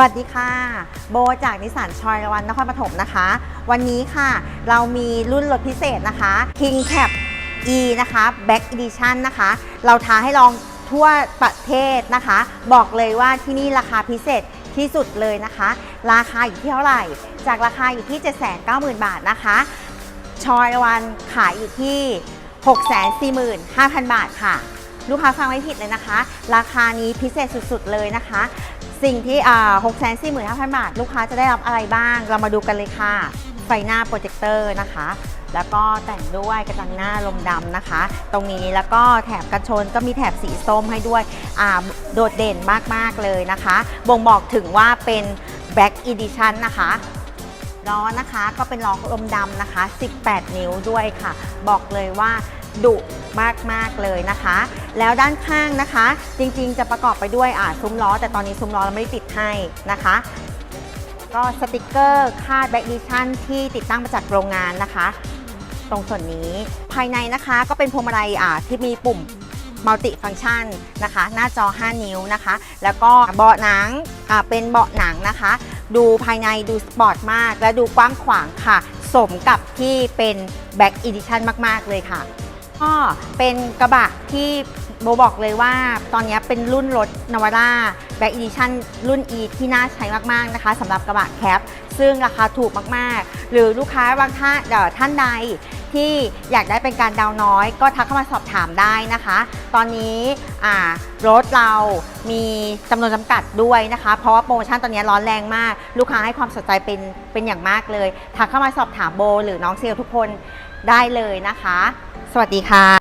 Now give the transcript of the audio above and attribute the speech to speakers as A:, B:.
A: วัสดีค่ะ โบจากนิสสันชอยวันนครปฐมนะคะ วันนี้ค่ะ เรามีรุ่นรถพิเศษนะคะ King Cap E นะคะ Back Edition นะคะ เราท้าให้ลองทั่วประเทศนะคะ บอกเลยว่าที่นี่ราคาพิเศษที่สุดเลยนะคะ ราคาอยู่ที่เท่าไหร่ จากราคาอยู่ที่ 790,000 บาทนะคะ ชอยวันขายอยู่ที่ 645,000 บาทค่ะ ลูกค้าฟังไม่ผิดเลยนะคะ ราคานี้พิเศษสุดๆเลยนะคะ สิ่งที่อ่า645,000บาท ลูกค้าจะได้รับอะไรบ้าง เรามาดูกันเลยค่ะ ไฟหน้าโปรเจคเตอร์นะคะ แล้วก็แต่งด้วยกระจังหน้าลมดำนะคะ ตรงนี้แล้วก็แถบกันชนก็มีแถบสีส้มให้ด้วยโดดเด่นมากๆเลยนะคะ บ่งบอกถึงว่าเป็น Black Edition นะคะล้อนะคะก็เป็นล้อลมดำนะคะ 18 นิ้วด้วยค่ะ บอกเลยว่า ดุมากๆเลยนะคะ แล้วด้านข้างนะคะ จริงๆ จะประกอบไปด้วยอ่าซุ้มล้อ แต่ตอนนี้ซุ้มล้อเราไม่ได้ติดให้นะคะก็สติกเกอร์คาดแบ็กดิชั่นที่ติดตั้งมาจากโรงงานนะคะ ตรงส่วนนี้ภายในนะคะก็เป็นพวงมาลัยอ่าที่มีปุ่มมัลติฟัง c t ชันนะคะ หน้าจอ 5 นิ้วนะคะ แล้วก็เบาะหนังอ่าเป็นเบาะหนังนะคะ ดูภายในดูสปอร์ตมาก และดูกว้างขวางค่ะ สมกับที่เป็นแบ็กอีดิชันมาก ๆ เลยค่ะ ก็เป็นกระบะที่โบบอกเลยว่าตอนนี้เป็นรุ่นรถนวาร่าแบ็กอีดิชันรุ่น E ที่น่าใช้มาก ๆ นะคะสำหรับกระบะแคป ซึ่งราคาถูกมาก ๆ หรือลูกค้าบางท่านท่านใดที่อยากได้เป็นการดาวน้อย ก็ทักเข้ามาสอบถามได้นะคะ ตอนนี้รถเรามีจำนวนจำกัดด้วยนะคะ เพราะว่าโปรโมชั่นตอนนี้ร้อนแรงมาก ลูกค้าให้ความสนใจเป็นเป็นอย่างมากเลย ทักเข้ามาสอบถามโบ หรือน้องเซลทุกคน ได้เลยนะคะ สวัสดีค่ะ